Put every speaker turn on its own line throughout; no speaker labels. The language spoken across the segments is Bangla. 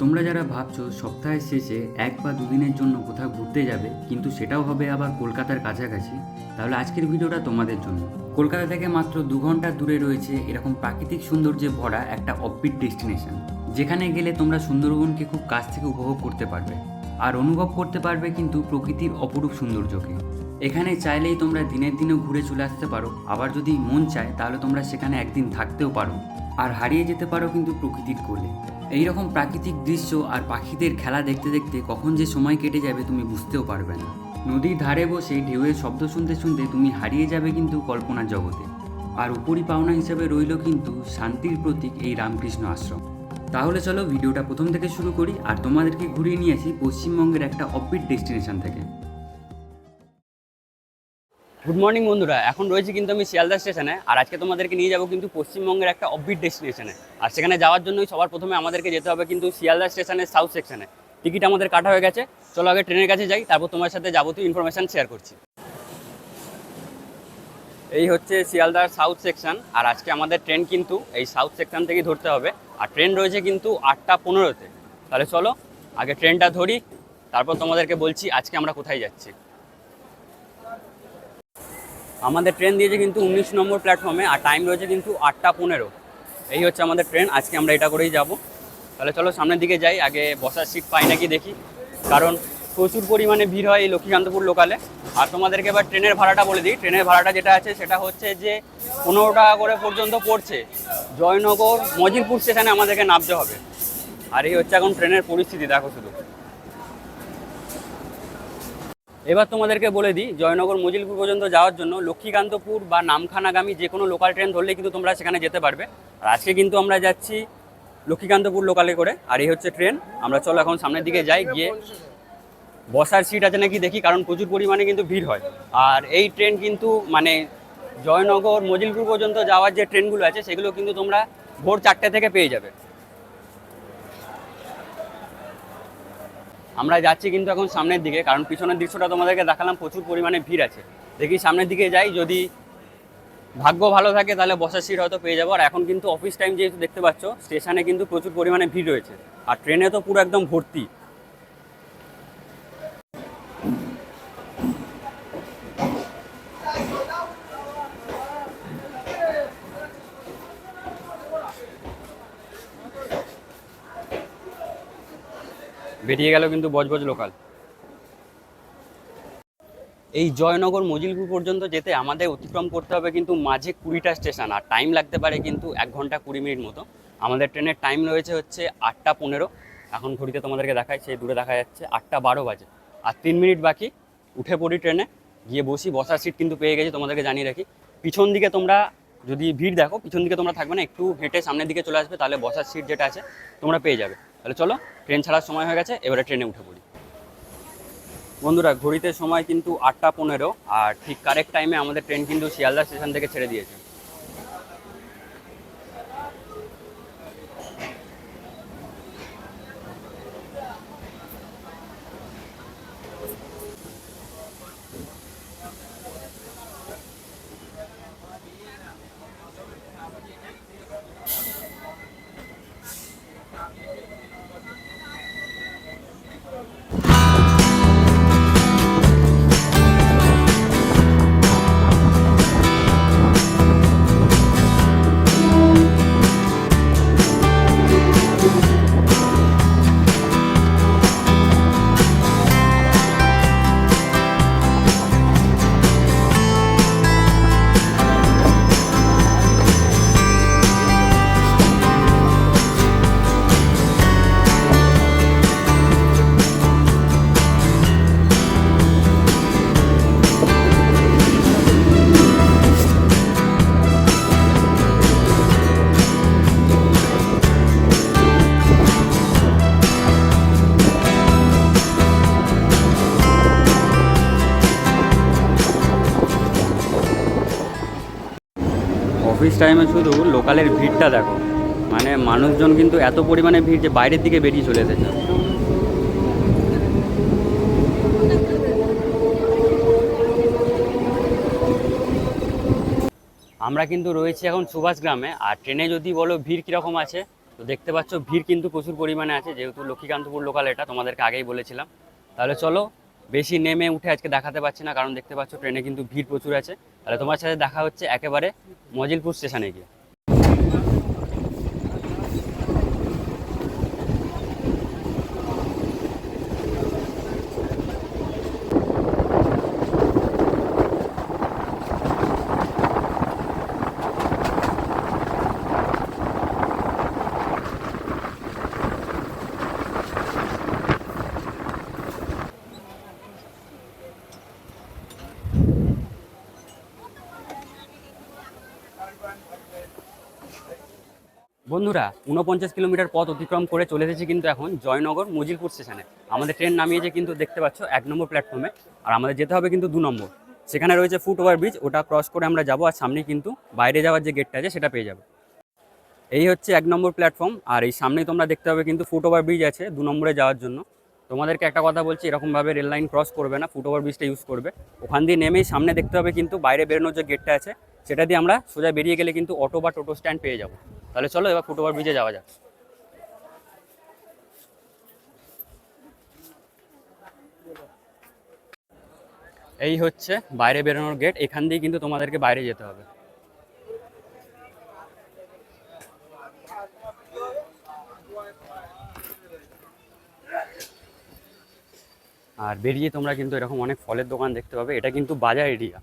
তোমরা যারা ভাবছ সপ্তাহের শেষে এক বা দুদিনের জন্য কোথাও ঘুরতে যাবে, কিন্তু সেটাও হবে আবার কলকাতার কাছাকাছি, তাহলে আজকের ভিডিওটা তোমাদের জন্য। কলকাতা থেকে মাত্র দু ঘণ্টা দূরে রয়েছে এরকম প্রাকৃতিক সৌন্দর্যে ভরা একটা অফবিট ডেস্টিনেশন যেখানে গেলে তোমরা সুন্দরবনকে খুব কাছ থেকে উপভোগ করতে পারবে, আর অনুভব করতে পারবে কিন্তু প্রকৃতির অপরূপ সৌন্দর্যকে। এখানে চাইলেই তোমরা দিনের দিনও ঘুরে চলে আসতে পারো, আবার যদি মন চায় তাহলে তোমরা সেখানে একদিন থাকতেও পারো, আর হারিয়ে যেতে পারো কিন্তু প্রকৃতির কোলে। এইরকম প্রাকৃতিক দৃশ্য আর পাখিদের খেলা দেখতে দেখতে কখন যে সময় কেটে যাবে তুমি বুঝতেও পারবে না। নদীর ধারে বসে ঢেউয়ের শব্দ শুনতে শুনতে তুমি হারিয়ে যাবে কিন্তু কল্পনার জগতে। আর উপরি পাওনা হিসেবে রইল কিন্তু শান্তির প্রতীক এই রামকৃষ্ণ আশ্রম। তাহলে চলো, ভিডিওটা প্রথম থেকে শুরু করি, আর তোমাদেরকে ঘুরিয়ে নিয়ে আসি পশ্চিমবঙ্গের একটা অফবিট ডেস্টিনেশন থেকে।
গুড মর্নিং বন্ধুরা। এখন রয়েছে কিন্তু আমি শিয়ালদা স্টেশনে, আর আজকে তোমাদেরকে নিয়ে যাব কিন্তু পশ্চিমবঙ্গের একটা অফবিট ডেস্টিনেশনে আর সেখানে যাওয়ার জন্যই সবার প্রথমে আমাদেরকে যেতে হবে কিন্তু শিয়ালদা স্টেশনের সাউথ সেকশনে টিকিট আমাদের কাটা হয়ে গেছে। চলো আগে ট্রেনের কাছে যাই, তারপর তোমার সাথে যাবতীয় ইনফরমেশন শেয়ার করছি। এই হচ্ছে শিয়ালদার সাউথ সেকশন আর আজকে আমাদের ট্রেন কিন্তু এই সাউথ সেকশন থেকেই ধরতে হবে। আর ট্রেন রয়েছে কিন্তু আটটা পনেরোতে। তাহলে চলো, আগে ট্রেনটা ধরি, তারপর তোমাদেরকে বলছি আজকে আমরা কোথায় যাচ্ছি। আমাদের ট্রেন দিয়েছে কিন্তু উনিশ নম্বর প্ল্যাটফর্মে আর টাইম রয়েছে কিন্তু আটটা পনেরো। এই হচ্ছে আমাদের ট্রেন আজকে আমরা এটা করেই যাব। তাহলে চলো সামনের দিকে যাই, আগে বসার সিট পাই নাকি দেখি। কারণ প্রচুর পরিমাণে ভিড় হয় এই লক্ষ্মীকান্তপুর লোকালে আর তোমাদেরকে এবার ট্রেনের ভাড়াটা বলে দিই। ট্রেনের ভাড়াটা যেটা আছে, সেটা হচ্ছে যে পনেরো টাকা করে পর্যন্ত পড়ছে। জয়নগর মজিরপুর স্টেশনে আমাদেরকে নামতে হবে। আর এই হচ্ছে এখন ট্রেনের পরিস্থিতি, দেখো শুধু। এবার তোমাদেরকে বলে দিই, জয়নগর মজিলপুর পর্যন্ত যাওয়ার জন্য লক্ষ্মীকান্তপুর বা নামখানাগামী যে কোনো লোকাল ট্রেন ধরলে কিন্তু তোমরা সেখানে যেতে পারবে। আর আজকে কিন্তু আমরা যাচ্ছি লক্ষ্মীকান্তপুর লোকালে করে, আর এই হচ্ছে ট্রেন আমরা চলো এখন সামনের দিকে যাই, গিয়ে বসার সিট আছে নাকি দেখি, কারণ প্রচুর পরিমাণে কিন্তু ভিড় হয়। আর এই ট্রেন কিন্তু মানে জয়নগর মজিলপুর পর্যন্ত যাওয়ার যে ট্রেনগুলো আছে, সেগুলো কিন্তু তোমরা ভোর চারটে থেকে পেয়ে যাবে। আমরা যাচ্ছি কিন্তু এখন সামনের দিকে, কারণ পিছনের দৃশ্যটা তোমাদেরকে দেখালাম, প্রচুর পরিমাণে ভিড় আছে। দেখি সামনের দিকে যাই, যদি ভাগ্য ভালো থাকে তাহলে বসার সিট হয়তো পেয়ে যাব। আর এখন কিন্তু অফিস টাইম যেহেতু দেখতে পাচ্ছ স্টেশনে কিন্তু প্রচুর পরিমাণে ভিড় রয়েছে। আর ট্রেনে তো পুরো একদম ভর্তি। বেরিয়ে গেল কিন্তু বজবজ লোকাল এই জয়নগর মজিলপুর পর্যন্ত যেতে আমাদের অতিক্রম করতে হবে কিন্তু মাঝে কুড়িটা স্টেশন আর টাইম লাগতে পারে কিন্তু এক ঘণ্টা কুড়ি মিনিট মতো। আমাদের ট্রেনের টাইম রয়েছে হচ্ছে আটটা পনেরো। এখন ঘড়িতে তোমাদেরকে দেখায় সেই দূরে দেখা যাচ্ছে আটটা বারো বাজে। আর তিন মিনিট বাকি, উঠে পড়ি ট্রেনে গিয়ে বসি, বসার সিট কিন্তু পেয়ে গেছি তোমাদেরকে জানিয়ে রাখি। পিছন দিকে তোমরা যদি ভিড় দেখো, পিছন দিকে তোমরা থাকবে না, একটু হেঁটে সামনের দিকে চলে আসবে, তাহলে বসার সিট যেটা আছে, তোমরা পেয়ে যাবে। তাহলে চলো ট্রেন ছাড়ার সময় হয়ে গেছে, এবারে ট্রেনে উঠে পড়ি। বন্ধুরা, ঘড়িতে সময় কিন্তু আটটা পনেরো, আর ঠিক কারেক্ট টাইমে আমাদের ট্রেন কিন্তু শিয়ালদা স্টেশন থেকে ছেড়ে দিয়েছে। অফিস টাইমে শুধু লোকালের ভিড়টা দেখো। মানে মানুষজন কিন্তু এত পরিমাণে ভিড় যে বাইরের দিকে বেরিয়ে চলে এসেছে। আমরা কিন্তু রয়েছি এখন সুভাষ গ্রামে, আর ট্রেনে যদি বলো ভিড় কীরকম আছে, তো দেখতে পাচ্ছ ভিড় কিন্তু প্রচুর পরিমাণে আছে, যেহেতু লক্ষ্মীকান্তপুর লোকাল এটা, তোমাদেরকে আগেই বলেছিলাম। তাহলে চলো বেশি নেমে উঠে আজকে দেখাতে পারছি না, কারণ দেখতে পাচ্ছ ট্রেনে কিন্তু ভিড় প্রচুর আছে। তাহলে তোমার সাথে দেখা হচ্ছে একেবারে মজিলপুর স্টেশনে গিয়ে। বন্ধুরা উনপঞ্চাশ কিলোমিটার পথ অতিক্রম করে চলে এসেছি কিন্তু এখন জয়নগর মজিলপুর স্টেশনে। আমাদের ট্রেন নামিয়েছে কিন্তু দেখতে পাচ্ছ এক নম্বর প্ল্যাটফর্মে আর আমাদের যেতে হবে কিন্তু দু নম্বর। সেখানে রয়েছে ফুট ওভার ব্রিজ ওটা ক্রস করে আমরা যাব আর সামনে কিন্তু বাইরে যাওয়ার যে গেটটা আছে সেটা পেয়ে যাবে। এই হচ্ছে এক নম্বর প্ল্যাটফর্ম আর এই সামনেই তোমরা দেখতে পাবে কিন্তু ফুট ওভার ব্রিজ আছে দু নম্বরে যাওয়ার জন্য। তোমাদেরকে একটা কথা বলছি এরকমভাবে রেল লাইন ক্রস করবে না ফুট ওভার ব্রিজটা ইউজ করবে। ওখান দিয়ে নেমেই সামনে দেখতে হবে কিন্তু বাইরে বেরোনোর যে গেটটা আছে, সেটা দিয়ে আমরা সোজা বেরিয়ে গেলে কিন্তু অটো বা টোটো স্ট্যান্ড পেয়ে যাব। তাহলে চলো এবার ফুট ওভার ব্রিজে যাওয়া যাক। এই হচ্ছে বাইরে বেরোনোর গেট এখান দিয়ে কিন্তু তোমাদেরকে বাইরে যেতে হবে। আর বেরিয়ে তোমরা কিন্তু এরকম অনেক ফলের দোকান দেখতে পাবে, এটা কিন্তু বাজার এরিয়া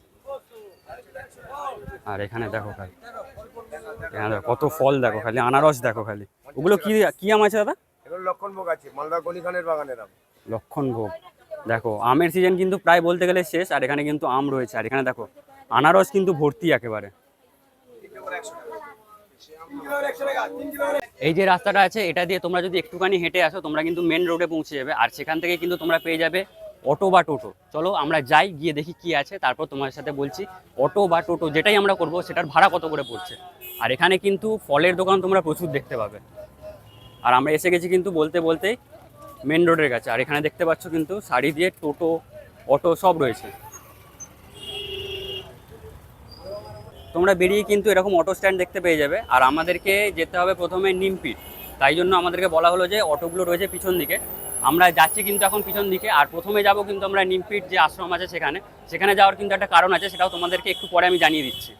আর এখানে দেখো দেখো কত ফল দেখো খালি আনারস দেখো খালি। ওগুলো কি কি আম আছে দাদা?
লক্ষণভোগ আছে মালদা গলিখানের বাগানের আম।
লক্ষণ ভোগ। দেখো আমের সিজন কিন্তু প্রায় বলতে গেলে শেষ আর এখানে কিন্তু আম রয়েছে। আর এখানে দেখো আনারস কিন্তু ভর্তি একেবারে। এই যে রাস্তাটা আছে এটা দিয়ে তোমরা যদি একটুখানি হেঁটে আসো তোমরা কিন্তু মেন রোডে পৌঁছে যাবে। আর সেখান থেকে কিন্তু তোমরা পেয়ে যাবে অটো বা টোটো। চলো আমরা যাই গিয়ে দেখি কি আছে। তারপর তোমার সাথে বলছি অটো বা টোটো যেটাই আমরা করব সেটার ভাড়া কত করে পড়ছে? আর এখানে কিন্তু ফলের দোকান তোমরা প্রচুর দেখতে পাবে। আর আমরা এসে গেছি কিন্তু বলতে বলতেই মেন রোডের কাছে। আর এখানে দেখতে পাচ্ছ কিন্তু শাড়ি দিয়ে টোটো, অটো সব রয়েছে। তোমরা বেরিয়ে কিন্তু এরকম অটো স্ট্যান্ড দেখতে পেয়ে যাবে। আর আমাদেরকে যেতে হবে প্রথমে নিমপিট। তাই জন্য আমাদেরকে বলা হলো যে অটোগুলো রয়েছে পিছন দিকে। আমরা যাচ্ছি কিন্তু এখন পিছন দিকে। আর প্রথমে যাব কিন্তু আমরা নিমপিট যে আশ্রম আছে সেখানে। সেখানে যাওয়ার কিন্তু একটা কারণ আছে, সেটাও তোমাদেরকে একটু পরে আমি জানিয়ে দিচ্ছি।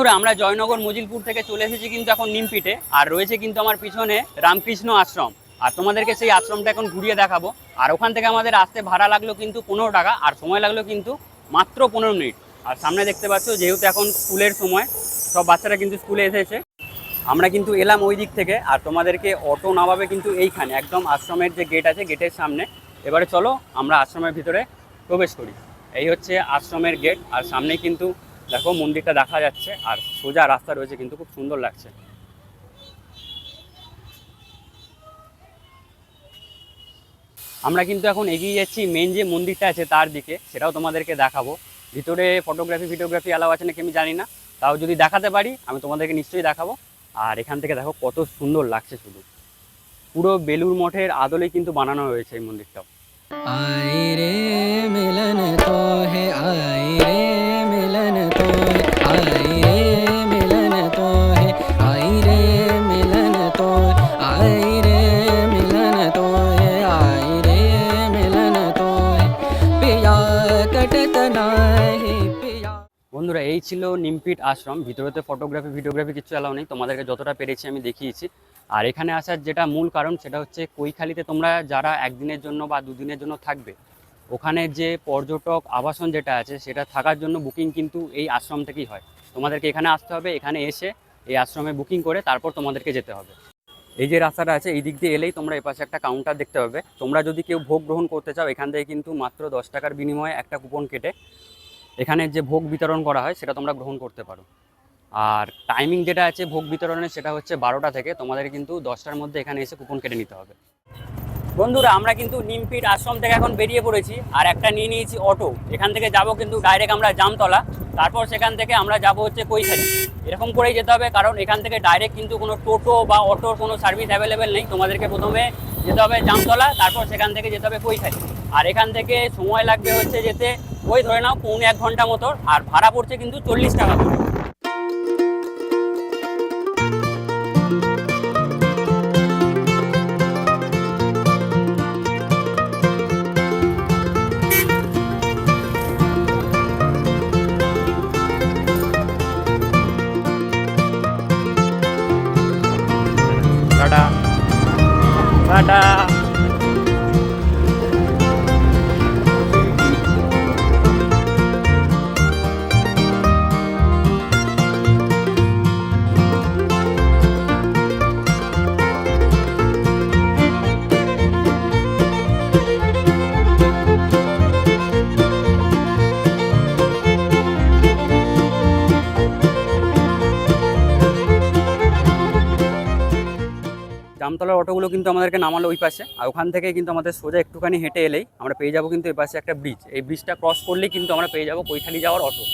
বন্ধুরা, আমরা জয়নগর মজিলপুর থেকে চলে এসেছি কিন্তু এখন নিমপিটে, আর রয়েছে কিন্তু আমার পিছনে রামকৃষ্ণ আশ্রম। আর তোমাদেরকে সেই আশ্রমটা এখন ঘুরিয়ে দেখাবো। আর ওখান থেকে আমাদের আসতে ভাড়া লাগল কিন্তু পনেরো টাকা, আর সময় লাগল কিন্তু মাত্র পনেরো মিনিট। আর সামনে দেখতে পাচ্ছ, যেহেতু এখন স্কুলের সময়, সব বাচ্চারা কিন্তু স্কুলে এসেছে। আমরা কিন্তু এলাম ওই দিক থেকে, আর তোমাদেরকে অটো নামাবে কিন্তু এইখানে, একদম আশ্রমের যে গেট আছে গেটের সামনে। এবারে চলো, আমরা আশ্রমের ভিতরে প্রবেশ করি। এই হচ্ছে আশ্রমের গেট আর সামনে কিন্তু দেখো মন্দিরটা দেখা যাচ্ছে আর সোজা রাস্তা রয়েছে কিন্তু খুব সুন্দর লাগছে। আমরা কিন্তু এখন এগিয়ে যাচ্ছি মেন যে মন্দিরটা আছে তার দিকে, সেটাও তোমাদেরকে দেখাবো। ভিতরে ফটোগ্রাফি ভিডিওগ্রাফি অ্যালাউ আছে নাকি আমি জানি না। তাও যদি দেখাতে পারি, আমি তোমাদেরকে নিশ্চয়ই দেখাবো। আর এখান থেকে দেখো কত সুন্দর লাগছে শুধু। পুরো বেলুর মঠের আদলে কিন্তু বানানো হয়েছে এই মন্দিরটাও।
আয় রে মিলন তো হে আয় রে মিলন
বন্ধুরা, এই ছিল নিমপিট আশ্রম। ভিতরেতে ফটোগ্রাফি ভিডিওগ্রাফি কিছু অ্যালাউ নেই। তোমাদেরকে যতটা পেরেছি আমি দেখিয়েছি। আর এখানে আসার যেটা মূল কারণ, সেটা হচ্ছে কৈখালিতে তোমরা যারা একদিনের জন্য বা দুদিনের জন্য থাকবে, ওখানে যে পর্যটক আবাসন যেটা আছে, সেটা থাকার জন্য বুকিং কিন্তু এই আশ্রম থেকেই হয়। তোমাদেরকে এখানে আসতে হবে, এখানে এসে এই আশ্রমে বুকিং করে তারপর তোমাদেরকে যেতে হবে। এই যে রাস্তাটা আছে, এই দিক দিয়ে এলেই তোমরা এপাশে একটা কাউন্টার দেখতে পাবে। তোমরা যদি কেউ ভোগ গ্রহণ করতে চাও, এখান থেকে কিন্তু মাত্র দশ টাকার বিনিময়ে একটা কুপন কেটে এখানে যে ভোগ বিতরণ করা হয়, সেটা তোমরা গ্রহণ করতে পারো। আর টাইমিং যেটা আছে ভোগ বিতরণের, সেটা হচ্ছে বারোটা থেকে। তোমাদের কিন্তু দশটার মধ্যে এখানে এসে কুপন কেটে নিতে হবে। বন্ধুরা, আমরা কিন্তু নিমপিট আশ্রম থেকে এখন বেরিয়ে পড়েছি আর একটা নিয়ে নিয়েছি অটো। এখান থেকে যাব কিন্তু ডাইরেক্ট আমরা জামতলা। তারপর সেখান থেকে আমরা যাব হচ্ছে কৈখালি। এরকম করেই যেতে হবে, কারণ এখান থেকে ডাইরেক্ট কিন্তু কোনো টোটো বা অটোর কোনো সার্ভিস অ্যাভেলেবেল নেই। তোমাদেরকে প্রথমে যেতে হবে জামতলা, তারপর সেখান থেকে যেতে হবে কৈখালি। আর এখান থেকে সময় লাগবে হচ্ছে যেতে, ওই ধরে নাও, পৌনে এক ঘণ্টা মতো, আর ভাড়া পড়ছে কিন্তু চল্লিশ টাকা করে। জামতলার অটোগুলো কিন্তু আমাদেরকে নামালো ওই পাশে। আর ওখান থেকে কিন্তু আমাদের সোজা একটুখানি হেঁটে এলেই আমরা পেয়ে যাব কিন্তু এই পাশে একটা ব্রিজ এই ব্রিজটা ক্রস করলেই কিন্তু আমরা পেয়ে যাব কৈখালি যাওয়ার অটো।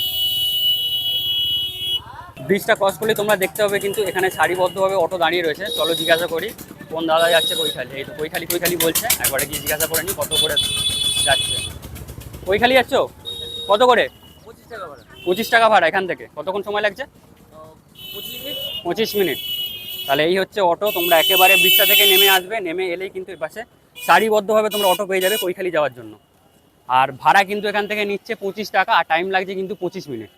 ব্রিজটা ক্রস করলে তোমরা দেখতে হবে কিন্তু এখানে সারিবদ্ধভাবে অটো দাঁড়িয়ে রয়েছে। চলো জিজ্ঞাসা করি কোন দাদা যাচ্ছে কৈখালি এই তো কৈখালি কৈখালি বলছে। একবারে গিয়ে জিজ্ঞাসা করে নি কত করে যাচ্ছে। কৈখালি যাচ্ছ? কত করে?
পঁচিশ টাকা ভাড়া।
পঁচিশ টাকা ভাড়া এখান থেকে। কতক্ষণ সময় লাগছে?
মিনিট।
পঁচিশ মিনিট। তাহলে এই হচ্ছে অটো তোমরা একেবারে ব্রিজটা থেকে নেমে আসবে, নেমে এলেই কিন্তু এর পাশে সারিবদ্ধভাবে তোমরা অটো পেয়ে যাবে কৈখালি যাওয়ার জন্য। আর ভাড়া কিন্তু এখান থেকে নিচ্ছে পঁচিশ টাকা, আর টাইম লাগছে কিন্তু পঁচিশ মিনিট।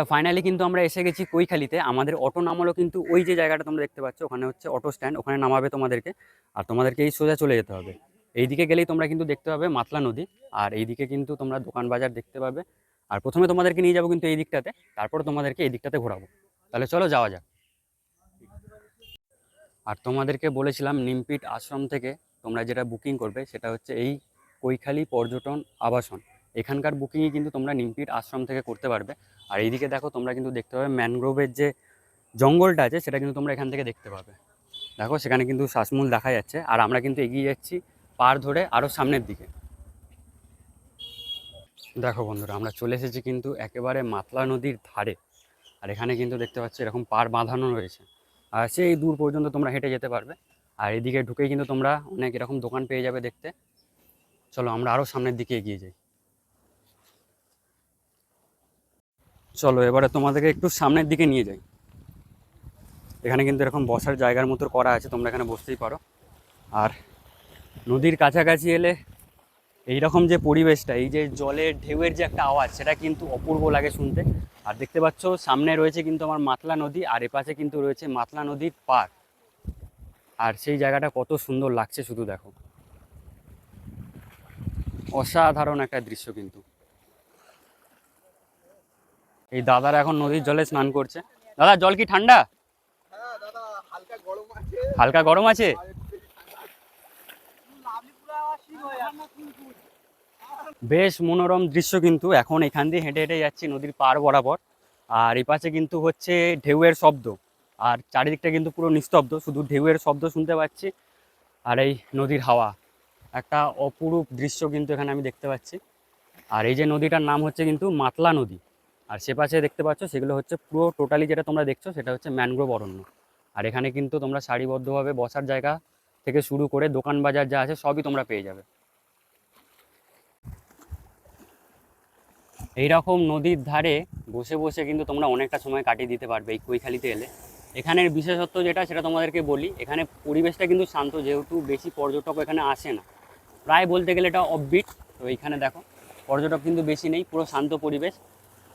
বন্ধুরা ফাইনালি কিন্তু আমরা এসে গেছি কৈখালিতে। আমাদের অটো নামালো কিন্তু ওই যে জায়গাটা তোমরা দেখতে পাচ্ছ, ওখানে হচ্ছে অটো স্ট্যান্ড ওখানে নামাবে তোমাদেরকে। আর তোমাদেরকে এই সোজা চলে যেতে হবে। এইদিকে গেলেই তোমরা কিন্তু দেখতে পাবে মাতলা নদী, আর এইদিকে কিন্তু তোমরা দোকান বাজার দেখতে পাবে। আর প্রথমে তোমাদেরকে নিয়ে যাব কিন্তু এই দিকটাতে, তারপরে তোমাদেরকে এই দিকটাতে ঘোরাবো। তাহলে চলো যাওয়া যাক। আর তোমাদেরকে বলেছিলাম নিমপিট আশ্রম থেকে তোমরা যেটা বুকিং করবে, সেটা হচ্ছে এই কৈখালি পর্যটন আবাসন। এখানকার বুকিংই কিন্তু তোমরা নিমপিট আশ্রম থেকে করতে পারবে। আর এইদিকে দেখো, তোমরা কিন্তু দেখতে পাবে ম্যানগ্রোভের যে জঙ্গলটা আছে, সেটা কিন্তু তোমরা এখান থেকে দেখতে পাবে। দেখো, সেখানে কিন্তু শ্বাসমূল দেখা যাচ্ছে। আর আমরা কিন্তু এগিয়ে যাচ্ছি পার ধরে আরও সামনের দিকে। দেখো বন্ধুরা, আমরা চলে এসেছি কিন্তু একেবারে মাতলা নদীর ধারে। আর এখানে কিন্তু দেখতে পাচ্ছি, এরকম পার বাঁধানো রয়েছে। আর সেই দূর পর্যন্ত তোমরা হেঁটে যেতে পারবে। আর এদিকে ঢুকেই কিন্তু তোমরা অনেক এরকম দোকান পেয়ে যাবে দেখতে। চলো, আমরা আরও সামনের দিকে এগিয়ে যাই। চলো, এবারে তোমাদেরকে একটু সামনের দিকে নিয়ে যাই। এখানে কিন্তু এরকম বসার জায়গার মতো করা আছে, তোমরা এখানে বসতেই পারো। আর নদীর কাছাকাছি এলে এইরকম যে পরিবেশটা, এই যে জলের ঢেউয়ের যে একটা আওয়াজ, সেটা কিন্তু অপূর্ব লাগে শুনতে। আর দেখতে পাচ্ছ, সামনে রয়েছে কিন্তু আমার মাতলা নদী, আর এপাশে কিন্তু রয়েছে মাতলা নদীর পার আর সেই জায়গাটা কত সুন্দর লাগছে শুধু দেখো। অসাধারণ একটা দৃশ্য কিন্তু। এই দাদারা এখন নদীর জলে স্নান করছে। দাদা জল কি ঠান্ডা? হালকা গরম আছে। বেশ মনোরম দৃশ্য কিন্তু। এখন এখান দিয়ে হেঁটে হেঁটে যাচ্ছি নদীর পার বরাবর। আর এই পাশে কিন্তু হচ্ছে ঢেউয়ের শব্দ। আর চারিদিকটা কিন্তু পুরো নিস্তব্ধ। শুধু ঢেউয়ের শব্দ শুনতে পাচ্ছি আর এই নদীর হাওয়া। একটা অপরূপ দৃশ্য কিন্তু এখানে আমি দেখতে পাচ্ছি। আর এই যে নদীটার নাম হচ্ছে কিন্তু মাতলা নদী। আর সে পাশে দেখতে পাচ্ছ সেগুলো হচ্ছে পুরো টোটালি যেটা তোমরা দেখছ সেটা হচ্ছে ম্যানগ্রোভ অরণ্য। আর এখানে কিন্তু তোমরা সারিবদ্ধভাবে বসার জায়গা থেকে শুরু করে দোকান বাজার যা আছে সবই তোমরা পেয়ে যাবে। এইরকম নদীর ধারে বসে বসে কিন্তু তোমরা অনেকটা সময় কাটিয়ে দিতে পারবে এই কৈখালিতে এলে। এখানের বিশেষত্ব যেটা সেটা তোমাদেরকে বলি, এখানে পরিবেশটা কিন্তু শান্ত, যেহেতু বেশি পর্যটক এখানে আসে না। প্রায় বলতে গেলে এটা অফবিট তো এইখানে দেখো, পর্যটক কিন্তু বেশি নেই, পুরো শান্ত পরিবেশ।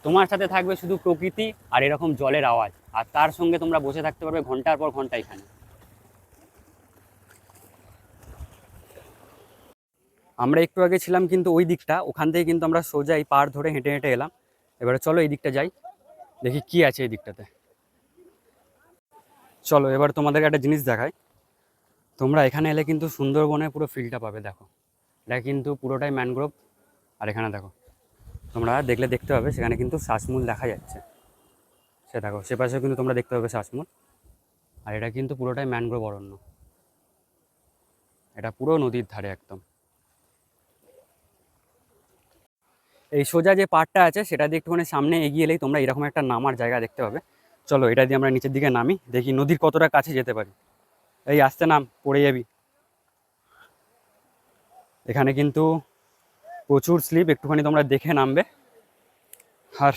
তোমার সাথে থাকবে শুধু প্রকৃতি আর এরকম জলের আওয়াজ। আর তার সঙ্গে তোমরা বসে থাকতে পারবে ঘণ্টার পর ঘণ্টা এখানে। আমরা একটু আগে ছিলাম কিন্তু ওই দিকটা, ওখান থেকে কিন্তু আমরা সোজা এই পার ধরে হেঁটে হেঁটে এলাম। এবারে চলো এই দিকটা যাই, দেখি কি আছে এই দিকটাতে। চলো, এবার তোমাদেরকে একটা জিনিস দেখাই। তোমরা এখানে এলে কিন্তু সুন্দরবনের পুরো ফিলটা পাবে, দেখো। এটা কিন্তু পুরোটাই ম্যানগ্রোভ আর এখানে দেখো তোমরা দেখলে দেখতে পাবে, সেখানে কিন্তু শ্বাসমূল দেখা যাচ্ছে। সে দেখো, সে পাশেও কিন্তু তোমরা দেখতে পাবে শ্বাসমূল। আর এটা কিন্তু পুরোটাই ম্যানগ্রোভ অরণ্য। এটা পুরো নদীর ধারে একদম। এই সোজা যে পাড়টা আছে, সেটা দিয়ে একটুখানি সামনে এগিয়ে এলেই তোমরা এরকম একটা নামার জায়গা দেখতে পাবে। চলো, এটা দিয়ে আমরা নিচের দিকে নামি, দেখি নদীর কতটা কাছে যেতে পারি। এই আসতে নাম, পড়ে যাবি। এখানে কিন্তু প্রচুর স্লিপ, একটুখানি তোমরা দেখে নামবে। আর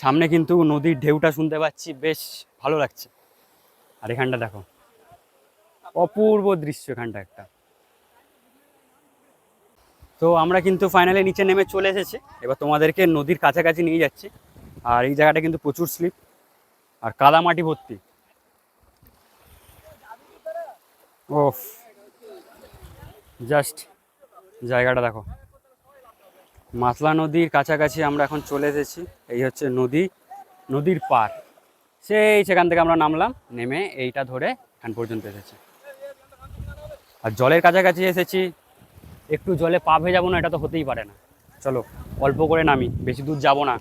সামনে কিন্তু নদীর ঢেউটা শুনতে পাচ্ছি, বেশ ভালো লাগছে। আর এখানটা দেখো, অপূর্ব দৃশ্য এখানটা একটা। তো আমরা কিন্তু ফাইনালি নিচে নেমে চলে এসেছি। এবার তোমাদেরকে নদীর কাছাকাছি নিয়ে যাচ্ছি। আর এই জায়গাটা কিন্তু প্রচুর স্লিপ। আর কাদামাটি ভর্তি। ওফ জাস্ট জায়গাটা দেখো। মাতলা নদীর কাছাকাছি আমরা এখন চলে এসেছি। এই হচ্ছে নদী, নদীর পার সেই সেখান থেকে আমরা নামলাম, নেমে এইটা ধরে এখান পর্যন্ত এসেছি। আর জলের কাছাকাছি এসেছি। একটু জলে পা ভেজাবো না, এটা তো হতেই পারে না। চলো, অল্প করে নামি, বেশি দূর যাব না।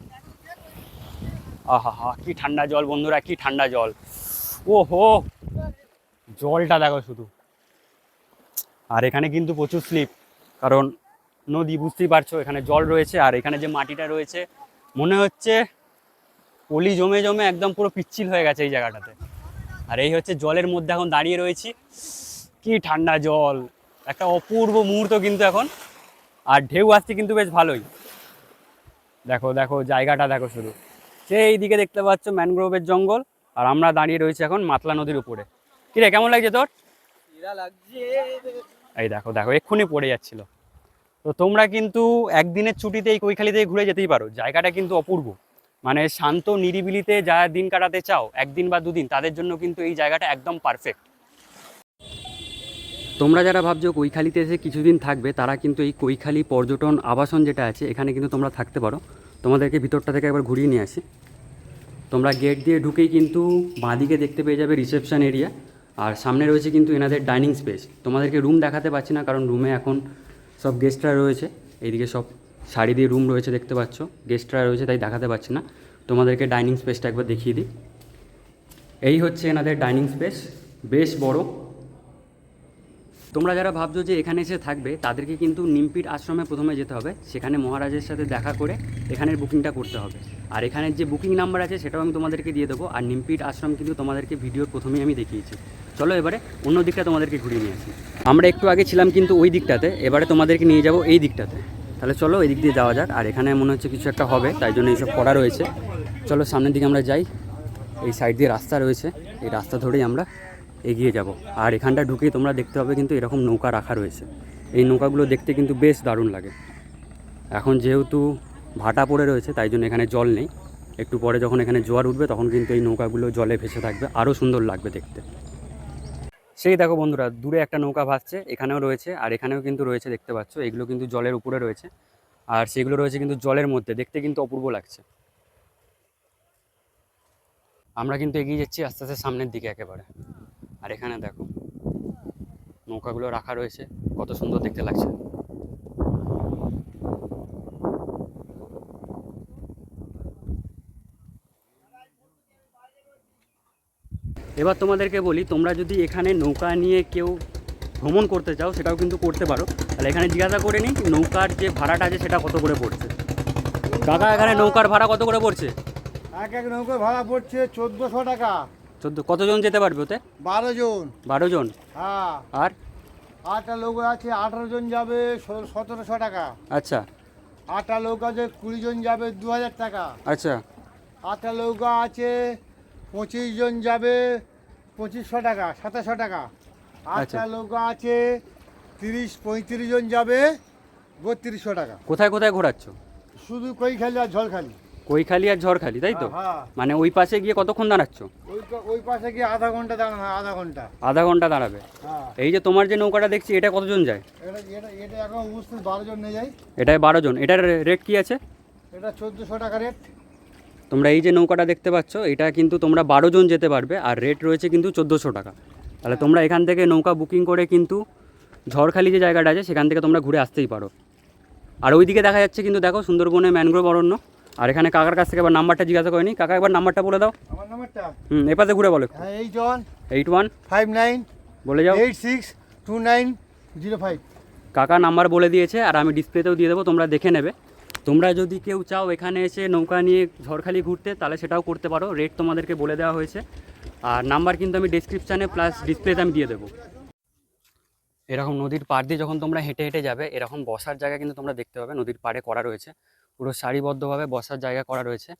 আহা হা, কি ঠান্ডা জল বন্ধুরা, কি ঠান্ডা জল। ও হো জলটা দেখো শুধু। আর এখানে কিন্তু প্রচুর স্লিপ, কারণ নদী বুঝতেই পারছ এখানে জল রয়েছে আর এখানে যে মাটিটা রয়েছে মনে হচ্ছে পলি জমে জমে একদম পুরো পিচ্ছিল হয়ে গেছে এই জায়গাটাতে। আর এই হচ্ছে জলের মধ্যে এখন দাঁড়িয়ে রয়েছি। কি ঠান্ডা জল একটা অপূর্ব মুহূর্ত কিন্তু এখন। আর ঢেউ আসছে কিন্তু বেশ ভালোই। দেখো দেখো জায়গাটা দেখো শুধু। সেই দিকে দেখতে পাচ্ছ ম্যানগ্রোভের জঙ্গল আর আমরা দাঁড়িয়ে রয়েছি এখন মাতলা নদীর উপরে। কিরে কেমন লাগছে তোর? এই দেখো দেখো এক্ষুনি পড়ে যাচ্ছিল। তো তোমরা কিন্তু একদিনের ছুটিতে এই কৈখালিতে ঘুরে যেতেই পারো। জায়গাটা কিন্তু অপূর্ব। মানে শান্ত, নিরিবিলিতে যারা দিন কাটাতে চাও, একদিন বা দুদিন, তাদের জন্য কিন্তু এই জায়গাটা একদম পারফেক্ট তোমরা যারা ভাবছ কৈখালিতে এসে কিছুদিন থাকবে, তারা কিন্তু এই কৈখালি পর্যটন আবাসন যেটা আছে, এখানে কিন্তু তোমরা থাকতে পারো। তোমাদেরকে ভিতরটা থেকে একবার ঘুরিয়ে নিয়ে আসি। তোমরা গেট দিয়ে ঢুকেই কিন্তু বাঁদিকে দেখতে পেয়ে যাবে রিসেপশন এরিয়া আর সামনে রয়েছে কিন্তু এনাদের ডাইনিং স্পেস তোমাদেরকে রুম দেখাতে পারছি না, কারণ রুমে এখন সব গেস্টরা রয়েছে। এইদিকে সব শাড়ি দিয়ে রুম রয়েছে দেখতে পাচ্ছ। গেস্টরা রয়েছে তাই দেখাতে পারছি না। তোমাদেরকে ডাইনিং স্পেসটা একবার দেখিয়ে দিই। এই হচ্ছে এনাদের ডাইনিং স্পেস বেশ বড়। তোমরা যারা ভাবছ যে এখানে এসে থাকবে, তাদেরকে কিন্তু নিমপিট আশ্রমে প্রথমে যেতে হবে। সেখানে মহারাজের সাথে দেখা করে এখানের বুকিংটা করতে হবে। আর এখানের যে বুকিং নাম্বার আছে, সেটাও আমি তোমাদেরকে দিয়ে দেবো। আর নিমপিট আশ্রম কিন্তু তোমাদেরকে ভিডিওর প্রথমেই আমি দেখিয়েছি। চলো এবারে অন্য দিকটা তোমাদেরকে ঘুরিয়ে নিয়ে আসি। আমরা একটু আগে ছিলাম কিন্তু ওই দিকটাতে, এবারে তোমাদেরকে নিয়ে যাব এই দিকটাতে। তাহলে চলো এই দিক দিয়ে যাওয়া যাক, আর এখানে মনে হচ্ছে কিছু একটা হবে, তাই জন্য এইসব করা রয়েছে। চলো সামনের দিকে আমরা যাই, এই সাইড দিয়ে রাস্তা রয়েছে, এই রাস্তা ধরেই আমরা এগিয়ে যাব। আর এখানটা ঢুকেই তোমরা দেখতে পাবে কিন্তু এরকম নৌকা রাখা রয়েছে। এই নৌকাগুলো দেখতে কিন্তু বেশ দারুণ লাগে। এখন যেহেতু ভাটা পড়ে রয়েছে, তাই জন্য এখানে জল নেই। একটু পরে যখন এখানে জোয়ার উঠবে, তখন কিন্তু এই নৌকাগুলো জলে ভেসে থাকবে। আরও সুন্দর লাগবে দেখতে। সেই দেখো বন্ধুরা, দূরে একটা নৌকা ভাসছে, এখানেও রয়েছে, আর এখানেও কিন্তু রয়েছে দেখতে পাচ্ছ, এগুলো কিন্তু জলের উপরে রয়েছে, আর সেগুলো রয়েছে কিন্তু জলের মধ্যে, দেখতে কিন্তু অপূর্ব লাগছে। আমরা কিন্তু এগিয়ে যাচ্ছি আস্তে আস্তে সামনের দিকে একেবারে। আর এখানে দেখো, নৌকাগুলো রাখা রয়েছে, কত সুন্দর দেখতে লাগছে। এবার তোমাদেরকে বলি তোমরা যদি এখানে নৌকা নিয়ে কেউ ভ্রমণ করতে চাও সেটাও কিন্তু করতে পারো। তাহলে এখানে জিজ্ঞাসা করে নিই নৌকার যে ভাড়াটা আছে সেটা কত করে পড়ছে? কাকা এখানে নৌকার ভাড়া কত করে পড়ছে?
এক এক নৌকো ভাড়া পড়ছে চোদ্দোশো টাকা।
চোদ্দ কতজন যেতে পারবে ওতে?
বারো জন।
বারো জন?
হ্যাঁ।
আর?
আটটা লোক আছে আঠারো জন যাবে সতেরোশো টাকা।
আচ্ছা।
আটটা লোক আছে কুড়ি জন যাবে দু হাজার টাকা।
আচ্ছা।
আটটা নৌকা আছে পঁচিশ জন যাবে পঁচিশশো টাকা সাতাশশো টাকা।
আচ্ছা।
নৌকা আছে তিরিশ পঁয়ত্রিশ জন যাবে বত্রিশশো টাকা।
কোথায় কোথায় ঘোরাচ্ছ?
শুধু কই খালি আর ঝল খালি
কৈখালি আর ঝড়খালি তাই তো?
হ্যাঁ
মানে ওই পাশে গিয়ে কতক্ষণ দাঁড়াচ্ছ?
ওই ওই পাশে গিয়ে আধা ঘণ্টা দাঁড়ানো হয়, আধা ঘণ্টা।
আধা ঘণ্টা দাঁড়াবে।
হ্যাঁ।
এই যে তোমার যে নৌকাটা দেখছি এটা কতজন যায়?
এটা এটা এটা এখন বারো জন নিয়ে যায়
এটায় বারো জন। এটার রেট কি আছে?
এটা চোদ্দোশো টাকা রেট
তোমরা এই যে নৌকাটা দেখতে পাচ্ছ এটা কিন্তু তোমরা বারো জন যেতে পারবে আর রেট রয়েছে কিন্তু চোদ্দোশো টাকা। তাহলে তোমরা এখান থেকে নৌকা বুকিং করে কিন্তু ঝড়খালি যে জায়গাটা আছে সেখান থেকে তোমরা ঘুরে আসতেই পারো। আর ওইদিকে দেখা যাচ্ছে কিন্তু দেখো সুন্দরবনে ম্যানগ্রোভ অরণ্য। আর এখানে কাকার কাছ থেকে আবার নাম্বারটা জিজ্ঞাসা করিনি। কাকা একবার নাম্বারটা বলে দাও।
আমার নাম্বারটা?
হুম এ পাশে ঘুরে বলো
হ্যাঁ eight one
eight one
five nine
বলে যাও।
Eight six two nine zero five.
কাকা নাম্বার বলে দিয়েছে আর আমি ডিসপ্লেতেও দিয়ে দেবো তোমরা দেখে নেবে। তোমরা যদি কেউ চাও এখানে এসে নৌকা নিয়ে ঝড়খালি ঘুরতে, তাহলে সেটাও করতে পারো। রেট তোমাদেরকে বলে দেওয়া হয়েছে। আর নাম্বার কিন্তু আমি ডিসক্রিপশানে প্লাস ডিসপ্লেতে আমি দিয়ে দেবো। এরকম নদীর পাড় দিয়ে যখন তোমরা হেঁটে হেঁটে যাবে, এরকম বসার জায়গা কিন্তু তোমরা দেখতে পাবে। নদীর পাড়ে করা রয়েছে। পুরো সারিবদ্ধভাবে বসার জায়গা করা রয়েছে।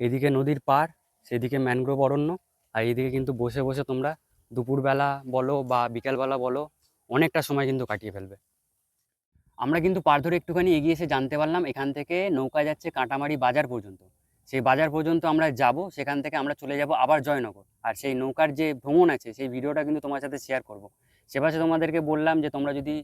এদিকে নদীর পাড়, সেদিকে ম্যানগ্রোভ অরণ্য, আর এদিকে কিন্তু বসে বসে তোমরা দুপুরবেলা বলো বা বিকেলবেলা বলো, অনেকটা সময় কিন্তু কাটিয়ে ফেলবে। আমরা কিন্তু পার ধরে একটুখানি এগিয়ে এসে জানতে পারলাম এখান থেকে নৌকা যাচ্ছে কাঁটামারি বাজার পর্যন্ত। সেই বাজার পর্যন্ত আমরা যাব, সেখান থেকে আমরা চলে যাব আবার জয়নগর। আর সেই নৌকার যে ভ্রমণ আছে, সেই ভিডিওটা কিন্তু তোমার সাথে শেয়ার করব। সেপাশে তোমাদেরকে বললাম যে তোমরা যদি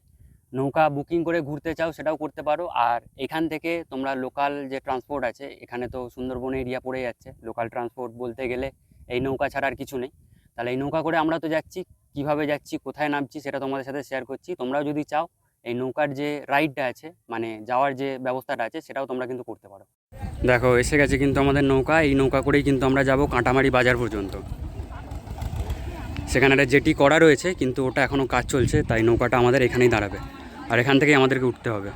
নৌকা বুকিং করে ঘুরতে চাও, সেটাও করতে পারো। আর এখান থেকে তোমরা লোকাল যে ট্রান্সপোর্ট আছে, এখানে তো সুন্দরবন এরিয়া পড়ে যাচ্ছে। লোকাল ট্রান্সপোর্ট বলতে গেলে এই নৌকা ছাড়া আর কিছু নেই। তাহলে এই নৌকা করে আমরা তো যাচ্ছি, কীভাবে যাচ্ছি, কোথায় নামছি, সেটা তোমাদের সাথে শেয়ার করছি। তোমরাও যদি চাও এই নৌকার যে রাইডটা আছে মানে যাওয়ার যে ব্যবস্থাটা আছে, সেটাও তোমরা কিন্তু করতে পারো। দেখো, এসে গেছে কিন্তু আমাদের নৌকা। এই নৌকা করেই কিন্তু আমরা যাব কাঁটামারি বাজার পর্যন্ত। সেখানে একটা জেটি করা রয়েছে, কিন্তু ওটা এখনও কাজ চলছে, তাই নৌকাটা আমাদের এখানেই দাঁড়াবে। আর এখান থেকেই আমাদেরকে উঠতে হবে।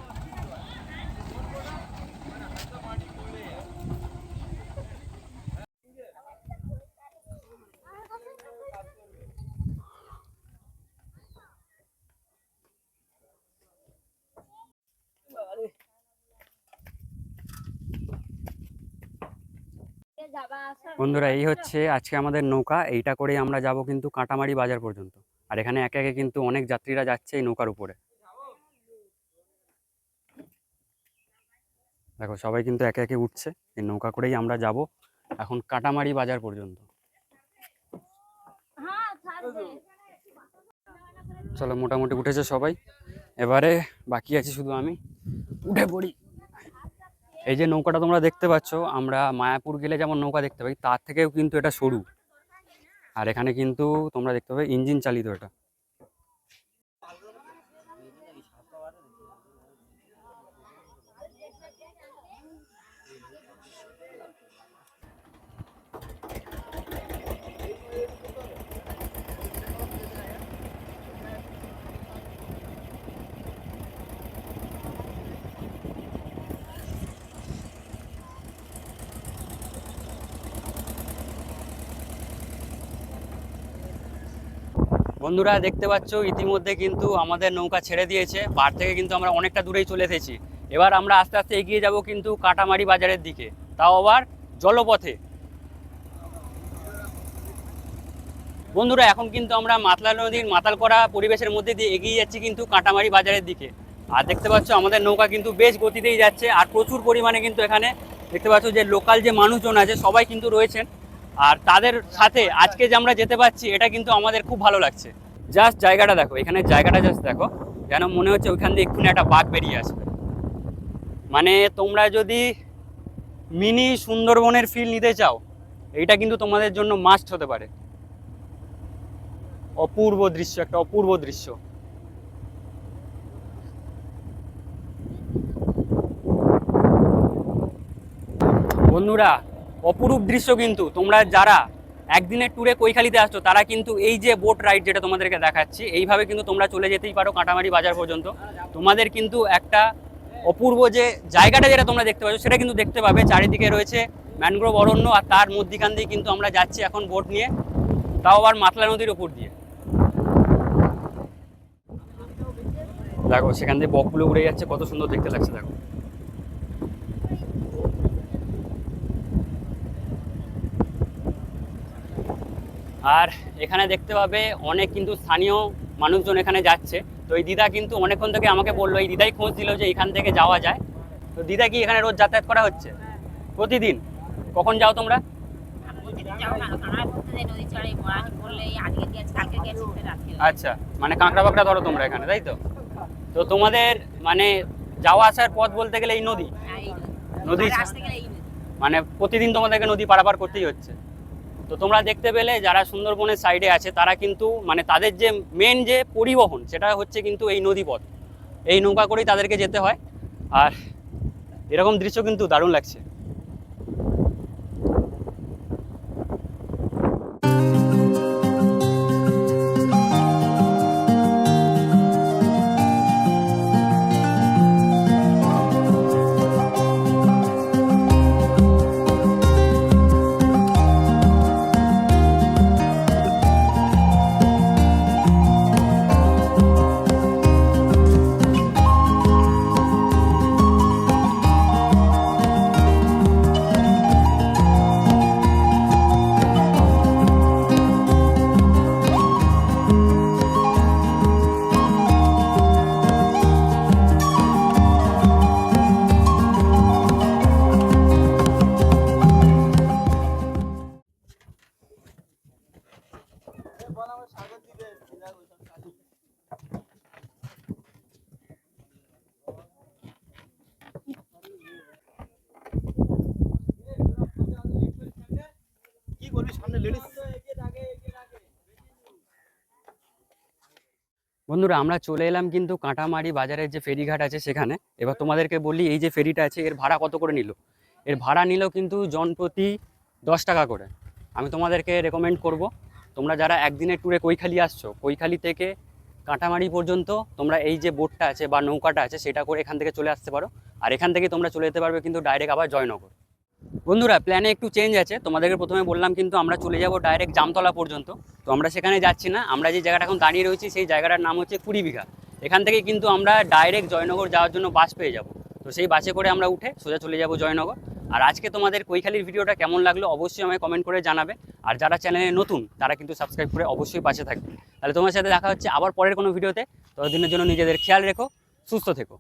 বন্ধুরা এই হচ্ছে আজকে আমাদের নৌকা এইটা করে আমরা যাব কিন্তু কাঁটামারি বাজার পর্যন্ত। আর এখানে একে একে কিন্তু অনেক যাত্রীরা যাচ্ছে এই নৌকার উপরে। দেখো সবাই কিন্তু একে একে উঠছে এই নৌকা করেই আমরা যাব এখন কাঁটামারি বাজার পর্যন্ত। চলো মোটামুটি উঠেছে সবাই। এবারে বাকি আছে শুধু আমি। উঠে পড়ি। এই যে নৌকাটা তোমরা দেখতে পাচ্ছ, আমরা মায়াপুর গেলে যেমন নৌকা দেখতে পাই, তার থেকেও কিন্তু এটা সরু। আর এখানে কিন্তু তোমরা দেখতে পাবে ইঞ্জিন চালিত এটা। বন্ধুরা দেখতে পাচ্ছ, ইতিমধ্যে কিন্তু আমাদের নৌকা ছেড়ে দিয়েছে। পার থেকে কিন্তু আমরা অনেকটা দূরেই চলে এসেছি। এবার আমরা আস্তে আস্তে এগিয়ে যাব কিন্তু কাটামারি বাজারের দিকে। তাও আবার জলপথে। বন্ধুরা, এখন কিন্তু আমরা মাতলা নদীর মাতাল করা পরিবেশের মধ্যে দিয়ে এগিয়ে যাচ্ছি কিন্তু কাঁটামারি বাজারের দিকে। আর দেখতে পাচ্ছ, আমাদের নৌকা কিন্তু বেশ গতিতেই যাচ্ছে। আর প্রচুর পরিমাণে কিন্তু এখানে দেখতে পাচ্ছ যে লোকাল যে মানুষজন আছে, সবাই কিন্তু রয়েছেন। আর তাদের সাথে আজকে যে আমরা যেতে পারছি, এটা কিন্তু আমাদের খুব ভালো লাগছে। জাস্ট জায়গাটা দেখো, এখানে জায়গাটা জাস্ট দেখো, যেন মনে হচ্ছে ওইখান দিয়ে এক্ষুনি একটা বাঘ বেরিয়ে আসবে। মানে তোমরা যদি মিনি সুন্দরবনের ফিল নিতে চাও, এইটা কিন্তু তোমাদের জন্য মাস্ট হতে পারে। অপূর্ব দৃশ্য, একটা অপূর্ব দৃশ্য। বন্ধুরা অপরূপ দৃশ্য কিন্তু তোমরা যারা একদিনের ট্যুরে কৈখালিতে আসছো, তারা কিন্তু এই যে বোট রাইড যেটা তোমাদেরকে দেখাচ্ছি, এইভাবে কিন্তু তোমরা চলে যেতেই পারো কাঁটামারি বাজার পর্যন্ত। তোমাদের কিন্তু একটা অপূর্ব যে জায়গাটা যেটা তোমরা দেখতে পাচ্ছ, সেটা কিন্তু দেখতে পাবে। চারিদিকে রয়েছে ম্যানগ্রোভ অরণ্য আর তার মধ্যিখান দিয়ে কিন্তু আমরা যাচ্ছি এখন বোট নিয়ে, তাও আবার মাতলা নদীর ওপর দিয়ে। দেখো, সেখান দিয়ে বকগুলো উড়ে যাচ্ছে, কত সুন্দর দেখতে লাগছে, দেখো। আর এখানে দেখতে পাবে অনেক কিন্তু স্থানীয় মানুষজন এখানে যাচ্ছে। তো এই দিদা কিন্তু অনেকক্ষণ থেকে আমাকে বলল এই দিদাই খোঁজ দিল যে এখান থেকে যাওয়া যায়। তো দিদা কি এখানে রোজ যাতায়াত করা হচ্ছে? প্রতিদিন? কখন যাও তোমরা? আচ্ছা মানে কাঁকড়া বাঁকড়া ধরো তোমরা এখানে তাই তো? তো তোমাদের মানে যাওয়া আসার পথ বলতে গেলে এই নদী?
হ্যাঁ, নদী।
মানে প্রতিদিন তোমাদেরকে নদী পারাপার করতেই হচ্ছে। তো তোমরা দেখতে পেলে যারা সুন্দরবনের সাইডে আছে, তারা কিন্তু মানে তাদের যে মেন যে পরিবহন, সেটা হচ্ছে কিন্তু এই নদীপথ। এই নৌকা করেই তাদেরকে যেতে হয়। আর এরকম দৃশ্য কিন্তু দারুণ লাগছে। বন্ধুরা, আমরা চলে এলাম কিন্তু কাঁটামারি বাজারের যে ফেরিঘাট আছে সেখানে। এবার তোমাদেরকে বলি, এই যে ফেরিটা আছে, এর ভাড়া কত করে নিল? এর ভাড়া নিল কিন্তু জন প্রতি দশ টাকা করে। আমি তোমাদেরকে রেকমেন্ড করব, তোমরা যারা একদিনের ট্যুরে কৈখালি আসছো, কৈখালি থেকে কাঁটামারি পর্যন্ত তোমরা এই যে বোটটা আছে বা নৌকাটা আছে, সেটা করে এখান থেকে চলে আসতে পারো। আর এখান থেকে তোমরা চলে যেতে পারবে কিন্তু ডাইরেক্ট আবার জয়নগর। বন্ধুরা প্ল্যানে একটু চেঞ্জ আছে। তোমাদেরকে প্রথমে বললাম কিন্তু আমরা চলে যাব ডাইরেক্ট জামতলা পর্যন্ত। তো আমরা সেখানে যাচ্ছি না। আমরা যে জায়গাটা এখন দাঁড়িয়ে রয়েছি, সেই জায়গাটার নাম হচ্ছে কুড়ি বিঘা। এখান থেকে কিন্তু আমরা ডাইরেক্ট জয়নগর যাওয়ার জন্য বাস পেয়ে যাব। তো সেই বাসে করে আমরা উঠে সোজা চলে যাব জয়নগর। আর আজকে তোমাদের কৈখালির ভিডিওটা কেমন লাগল অবশ্যই আমায় কমেন্ট করে জানাবে। আর যারা চ্যানেলে নতুন, তারা কিন্তু সাবস্ক্রাইব করে অবশ্যই পাশে থাকবে। তাহলে তোমার সাথে দেখা হচ্ছে আবার পরের কোনো ভিডিওতে। ততদিনের জন্য নিজেদের খেয়াল রেখো, সুস্থ থেকো।